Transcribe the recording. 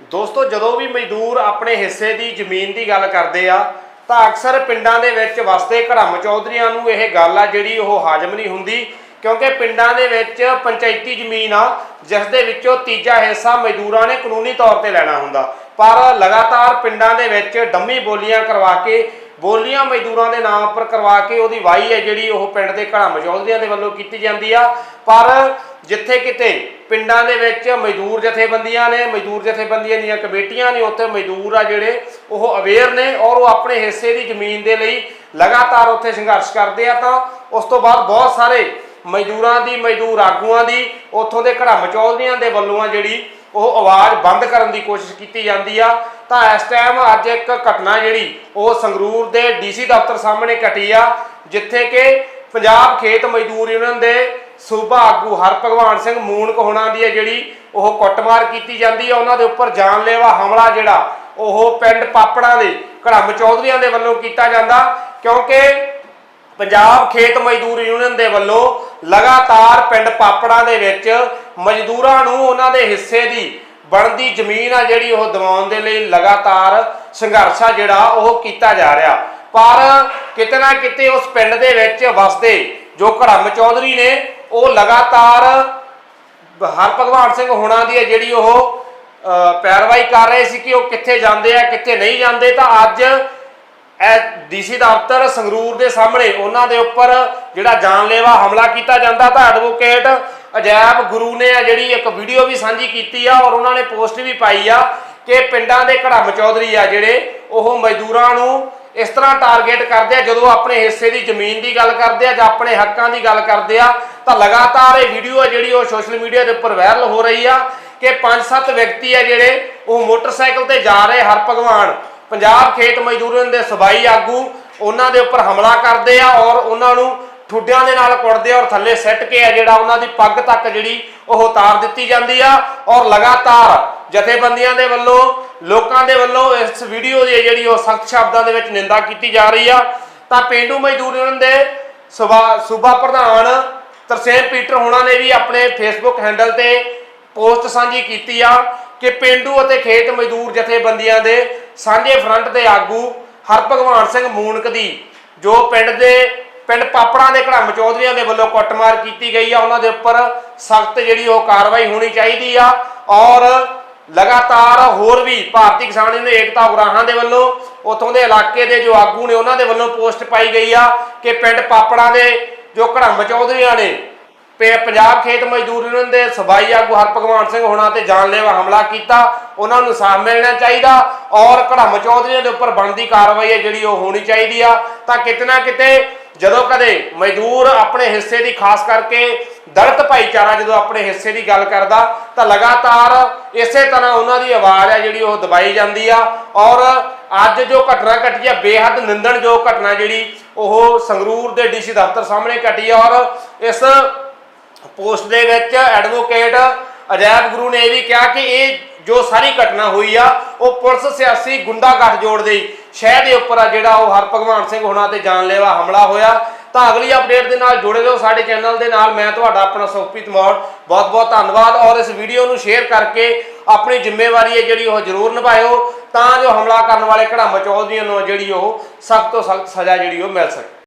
ਦੋਸਤੋ, ਜਦੋਂ ਵੀ ਮਜ਼ਦੂਰ ਆਪਣੇ ਹਿੱਸੇ ਦੀ ਜ਼ਮੀਨ ਦੀ ਗੱਲ ਕਰਦੇ ਆ, ਤਾਂ ਅਕਸਰ ਪਿੰਡਾਂ ਦੇ ਵਿੱਚ ਵਸਦੇ ਘੜਮ ਚੌਧਰੀਆਂ ਨੂੰ ਇਹ ਗੱਲ ਆ ਜਿਹੜੀ ਉਹ ਹਾਜ਼ਮ ਨਹੀਂ ਹੁੰਦੀ, ਕਿਉਂਕਿ ਪਿੰਡਾਂ ਦੇ ਵਿੱਚ ਪੰਚਾਇਤੀ ਜ਼ਮੀਨ ਆ, ਜਿਸ ਦੇ ਵਿੱਚੋਂ ਤੀਜਾ ਹਿੱਸਾ ਮਜ਼ਦੂਰਾਂ ਨੇ ਕਾਨੂੰਨੀ ਤੌਰ ਤੇ ਲੈਣਾ ਹੁੰਦਾ। ਪਰ ਲਗਾਤਾਰ ਪਿੰਡਾਂ ਦੇ ਵਿੱਚ ਡੰਮੀ ਬੋਲੀਆਂ ਕਰਵਾ ਕੇ ਬੋਲੀਆਂ ਮਜ਼ਦੂਰਾਂ ਦੇ ਨਾਮ ਉੱਪਰ ਕਰਵਾ ਕੇ ਉਹਦੀ ਵਾਹੀ ਹੈ ਜਿਹੜੀ ਉਹ ਪਿੰਡ ਦੇ ਘੜਾ ਚੌਧਰੀਆਂ ਦੇ ਵੱਲੋਂ ਕੀਤੀ ਜਾਂਦੀ ਆ। ਪਰ ਜਿੱਥੇ ਕਿਤੇ ਪਿੰਡਾਂ ਦੇ ਵਿੱਚ ਮਜ਼ਦੂਰ ਜਥੇਬੰਦੀਆਂ ਨੇ, ਮਜ਼ਦੂਰ ਜਥੇਬੰਦੀਆਂ ਦੀਆਂ ਕਮੇਟੀਆਂ ਨੇ, ਉੱਥੇ ਮਜ਼ਦੂਰ ਆ ਜਿਹੜੇ ਉਹ ਅਵੇਅਰ ਨੇ ਔਰ ਉਹ ਆਪਣੇ ਹਿੱਸੇ ਦੀ ਜ਼ਮੀਨ ਦੇ ਲਈ ਲਗਾਤਾਰ ਉੱਥੇ ਸੰਘਰਸ਼ ਕਰਦੇ ਆ ਤਾਂ ਉਸ ਤੋਂ ਬਾਅਦ ਬਹੁਤ ਸਾਰੇ ਮਜ਼ਦੂਰਾਂ ਦੀ, ਮਜ਼ਦੂਰ ਆਗੂਆਂ ਦੀ ਉੱਥੋਂ ਦੇ ਘੜਾ ਚੌਧਰੀਆਂ ਦੇ ਵੱਲੋਂ ਆ ਜਿਹੜੀ ਉਹ ਆਵਾਜ਼ ਬੰਦ ਕਰਨ ਦੀ ਕੋਸ਼ਿਸ਼ ਕੀਤੀ ਜਾਂਦੀ ਆ। ਤਾਂ ਇਸ ਟਾਈਮ ਅੱਜ ਇੱਕ ਘਟਨਾ ਜਿਹੜੀ, ਉਹ ਸੰਗਰੂਰ ਦੇ ਡੀਸੀ ਦਫ਼ਤਰ ਸਾਹਮਣੇ ਘਟੀ ਆ, ਜਿੱਥੇ ਕਿ ਪੰਜਾਬ ਖੇਤ ਮਜ਼ਦੂਰ ਯੂਨੀਅਨ ਦੇ ਸੂਬਾ ਆਗੂ ਹਰਭਗਵਾਨ ਸਿੰਘ ਮੂਨਕ ਹੋਣਾ ਦੀ ਹੈ ਜਿਹੜੀ, ਉਹ ਕੁੱਟਮਾਰ ਕੀਤੀ ਜਾਂਦੀ ਹੈ ਉਹਨਾਂ ਦੇ ਉੱਪਰ ਜਾਨਲੇਵਾ ਹਮਲਾ ਜਿਹੜਾ, ਉਹ ਪਿੰਡ ਪਾਪੜਾਂ ਦੇ, ਘੜਮ ਚੌਧਰੀਆਂ ਦੇ ਵੱਲੋਂ ਕੀਤਾ ਜਾਂਦਾ, ਕਿਉਂਕਿ ਪੰਜਾਬ ਖੇਤ ਮਜ਼ਦੂਰ ਯੂਨੀਅਨ ਦੇ ਵੱਲੋਂ ਲਗਾਤਾਰ ਪਿੰਡ ਪਾਪੜਾਂ ਦੇ ਵਿੱਚ ਮਜ਼ਦੂਰਾਂ ਨੂੰ ਉਹਨਾਂ ਦੇ ਹਿੱਸੇ ਦੀ ਬਣਦੀ ਜ਼ਮੀਨ ਆ ਜਿਹੜੀ ਉਹ ਦਿਵਾਉਣ ਦੇ ਲਈ ਲਗਾਤਾਰ ਸੰਘਰਸ਼ ਆ ਜਿਹੜਾ ਉਹ ਕੀਤਾ ਜਾ ਰਿਹਾ। ਪਰ ਕਿਤੇ ਨਾ ਕਿਤੇ ਉਸ ਪਿੰਡ ਦੇ ਵਿੱਚ ਵਸਦੇ ਜੋ ਘੜਮ ਚੌਧਰੀ ਨੇ, ਉਹ ਲਗਾਤਾਰ ਹਰ ਭਗਵਾਨ ਸਿੰਘ ਹੋਣਾ ਦੀ ਹੈ ਜਿਹੜੀ ਉਹ ਪੈਰਵਾਈ ਕਰ ਰਹੇ ਸੀ ਕਿ ਉਹ ਕਿੱਥੇ ਜਾਂਦੇ ਆ, ਕਿੱਥੇ ਨਹੀਂ ਜਾਂਦੇ, ਤਾਂ ਅੱਜ ਐ ਡੀਸੀ ਦਫ਼ਤਰ ਸੰਗਰੂਰ ਦੇ ਸਾਹਮਣੇ ਉਹਨਾਂ ਦੇ ਉੱਪਰ ਜਿਹੜਾ ਜਾਨਲੇਵਾ ਹਮਲਾ ਕੀਤਾ ਜਾਂਦਾ ਤਾਂ ਐਡਵੋਕੇਟ ਅਜੈਬ ਗੁਰੂ ਨੇ ਆ ਜਿਹੜੀ ਇੱਕ ਵੀਡੀਓ ਵੀ ਸਾਂਝੀ ਕੀਤੀ ਆ ਔਰ ਉਹਨਾਂ ਨੇ ਪੋਸਟ ਵੀ ਪਾਈ ਆ ਕਿ ਪਿੰਡਾਂ ਦੇ ਘੜਮ ਚੌਧਰੀ ਆ ਜਿਹੜੇ ਉਹ ਮਜ਼ਦੂਰਾਂ ਨੂੰ ਇਸ ਤਰ੍ਹਾਂ ਟਾਰਗੇਟ ਕਰਦੇ ਆ, ਜਦੋਂ ਆਪਣੇ ਹਿੱਸੇ ਦੀ ਜ਼ਮੀਨ ਦੀ ਗੱਲ ਕਰਦੇ ਆ ਜਾਂ ਆਪਣੇ ਹੱਕਾਂ ਦੀ ਗੱਲ ਕਰਦੇ ਆ, ਤਾਂ ਲਗਾਤਾਰ ਇਹ ਵੀਡੀਓ ਆ ਜਿਹੜੀ ਉਹ ਸੋਸ਼ਲ ਮੀਡੀਆ ਦੇ ਉੱਪਰ ਵਾਇਰਲ ਹੋ ਰਹੀ ਆ ਕਿ ਪੰਜ ਸੱਤ ਵਿਅਕਤੀ ਆ ਜਿਹੜੇ ਉਹ ਮੋਟਰਸਾਈਕਲ ਤੇ ਜਾ ਰਹੇ ਹਰ ਭਗਵਾਨ। ਪੰਜਾਬ ਖੇਤ ਮਜ਼ਦੂਰਾਂ ਦੇ ਸਬਾਈ ਆਗੂ ਉਹਨਾਂ ਦੇ ਉੱਪਰ ਹਮਲਾ ਕਰਦੇ ਆ ਔਰ ਉਹਨਾਂ ਨੂੰ ਠੁੱਡਿਆਂ ਦੇ ਨਾਲ ਕੁੱਟਦੇ ਔਰ ਥੱਲੇ ਸਿੱਟ ਕੇ ਆ ਜਿਹੜਾ ਉਹਨਾਂ ਦੀ ਪੱਗ ਤੱਕ ਜਿਹੜੀ ਉਹ ਉਤਾਰ ਦਿੱਤੀ ਜਾਂਦੀ ਆ ਔਰ ਲਗਾਤਾਰ ਜਥੇਬੰਦੀਆਂ ਦੇ ਵੱਲੋਂ, ਲੋਕਾਂ ਦੇ ਵੱਲੋਂ ਇਸ ਵੀਡੀਓ ਦੀ ਜਿਹੜੀ ਉਹ ਸਖਤ ਸ਼ਬਦਾਂ ਦੇ ਵਿੱਚ ਨਿੰਦਾ ਕੀਤੀ ਜਾ ਰਹੀ ਆ। ਤਾਂ ਪਿੰਡੂ ਮਜ਼ਦੂਰ ਯੂਨੀਅਨ ਦੇ ਸੂਬਾ ਸੂਬਾ ਪ੍ਰਧਾਨ ਤਰਸੇਮ ਪੀਟਰ ਹੋਣਾ ਨੇ ਵੀ ਆਪਣੇ ਫੇਸਬੁੱਕ ਹੈਂਡਲ ਤੇ ਪੋਸਟ ਸਾਂਝੀ ਕੀਤੀ ਆ ਕਿ ਪਿੰਡੂ ਅਤੇ ਖੇਤ ਮਜ਼ਦੂਰ ਜਥੇਬੰਦੀਆਂ ਦੇ ਸਾਂਝੇ ਫਰੰਟ ਦੇ ਆਗੂ ਹਰਭਗਵਾਨ ਸਿੰਘ ਮੂਨਕ ਦੀ, ਜੋ ਪਿੰਡ ਦੇ, ਪਿੰਡ ਪਾਪੜਾਂ ਦੇ ਘੜਮ ਚੌਧਰੀਆਂ ਦੇ ਵੱਲੋਂ ਕੁੱਟਮਾਰ ਕੀਤੀ ਗਈ ਆ, ਉਹਨਾਂ ਦੇ ਉੱਪਰ ਸਖਤ ਜਿਹੜੀ ਉਹ ਕਾਰਵਾਈ ਹੋਣੀ ਚਾਹੀਦੀ ਆ ਔਰ ਲਗਾਤਾਰ ਹੋਰ ਵੀ ਭਾਰਤੀ ਕਿਸਾਨ ਯੂਨੀਅਨ ਏਕਤਾ ਉਗਰਾਹਾਂ ਦੇ ਵੱਲੋਂ ਉਥੋਂ ਦੇ ਇਲਾਕੇ ਦੇ ਜੋ ਆਗੂ ਨੇ ਉਹਨਾਂ ਦੇ ਵੱਲੋਂ ਪੋਸਟ ਪਾਈ ਗਈ ਆ ਕਿ ਪਿੰਡ ਪਾਪੜਾਂ ਦੇ ਜੋ ਘੜਮ ਚੌਧਰੀਆਂ ਨੇ ਪੰਜਾਬ ਖੇਤ ਮਜ਼ਦੂਰ ਯੂਨੀਅਨ ਦੇ ਸਬਾਈ ਆਗੂ ਹਰਭਗਵਾਨ ਸਿੰਘ ਹੋਣਾ ਤੇ ਜਾਨਲੇਵਾ ਹਮਲਾ ਕੀਤਾ। ਉਹਨਾਂ ਨੂੰ ਇਨਸਾਫ ਮਿਲਣਾ ਚਾਹੀਦਾ ਔਰ ਘੜਮ ਚੌਧਰੀਆਂ ਦੇ ਉੱਪਰ ਬਣਦੀ ਕਾਰਵਾਈ ਹੈ ਜਿਹੜੀ ਉਹ ਹੋਣੀ ਚਾਹੀਦੀ ਆ। ਤਾਂ ਕਿਤੇ ਨਾ ਕਿਤੇ ਜਦੋਂ ਕਦੇ ਮਜ਼ਦੂਰ ਆਪਣੇ ਹਿੱਸੇ ਦੀ ਖਾਸ ਕਰਕੇ ਦਲਿਤ ਭਾਈਚਾਰਾ ਜਦੋਂ ਆਪਣੇ ਹਿੱਸੇ ਦੀ ਗੱਲ ਕਰਦਾ, ਤਾਂ ਲਗਾਤਾਰ ਇਸੇ ਤਰ੍ਹਾਂ ਉਹਨਾਂ ਦੀ ਆਵਾਜ਼ ਆ ਜਿਹੜੀ ਉਹ ਦਬਾਈ ਜਾਂਦੀ ਆ ਔਰ ਅੱਜ ਜੋ ਘਟਨਾ ਘਟੀ ਆ, ਬੇਹੱਦ ਨਿੰਦਣਯੋਗ ਘਟਨਾ ਜਿਹੜੀ ਉਹ ਸੰਗਰੂਰ ਦੇ ਡੀਸੀ ਦਫ਼ਤਰ ਸਾਹਮਣੇ ਘਟੀ ਆ ਔਰ ਇਸ ਪੋਸਟ ਦੇ ਵਿੱਚ ਐਡਵੋਕੇਟ ਅਜਾਇਬ ਗੁਰੂ ਨੇ ਇਹ ਵੀ ਕਿਹਾ ਕਿ ਇਹ ਜੋ ਸਾਰੀ ਘਟਨਾ ਹੋਈ ਆ, ਉਹ ਪੁਲਿਸ ਸਿਆਸੀ ਗੁੰਡਾ ਗੱਠਜੋੜ ਦੇ ਸ਼ਹਿਰ ਦੇ ਉੱਪਰ ਆ ਜਿਹੜਾ ਉਹ ਹਰਭਗਵਾਨ ਸਿੰਘ ਹੋਣਾ ਤੇ ਜਾਨਲੇਵਾ ਹਮਲਾ ਹੋਇਆ। ਤਾਂ ਅਗਲੀ ਅਪਡੇਟ ਦੇ ਨਾਲ ਜੁੜੇ ਰਹੋ ਸਾਡੇ ਚੈਨਲ ਦੇ ਨਾਲ। ਮੈਂ ਤੁਹਾਡਾ ਆਪਣਾ ਸੁਖਪ੍ਰੀਤ ਮੌੜ। ਬਹੁਤ ਬਹੁਤ ਧੰਨਵਾਦ। ਔਰ ਇਸ ਵੀਡੀਓ ਨੂੰ ਸ਼ੇਅਰ ਕਰਕੇ ਆਪਣੀ ਜ਼ਿੰਮੇਵਾਰੀ ਹੈ ਜਿਹੜੀ ਉਹ ਜ਼ਰੂਰ ਨਿਭਾਇਓ। ਤਾਂ ਜੋ ਹਮਲਾ ਕਰਨ ਵਾਲੇ ਘੜਾਮ ਚੌਧਰੀਆਂ ਨੂੰ ਜਿਹੜੀ ਉਹ ਸਖਤ ਤੋਂ ਸਖਤ ਸਜ਼ਾ ਜਿਹੜੀ ਉਹ ਮਿਲ ਸਕੇ।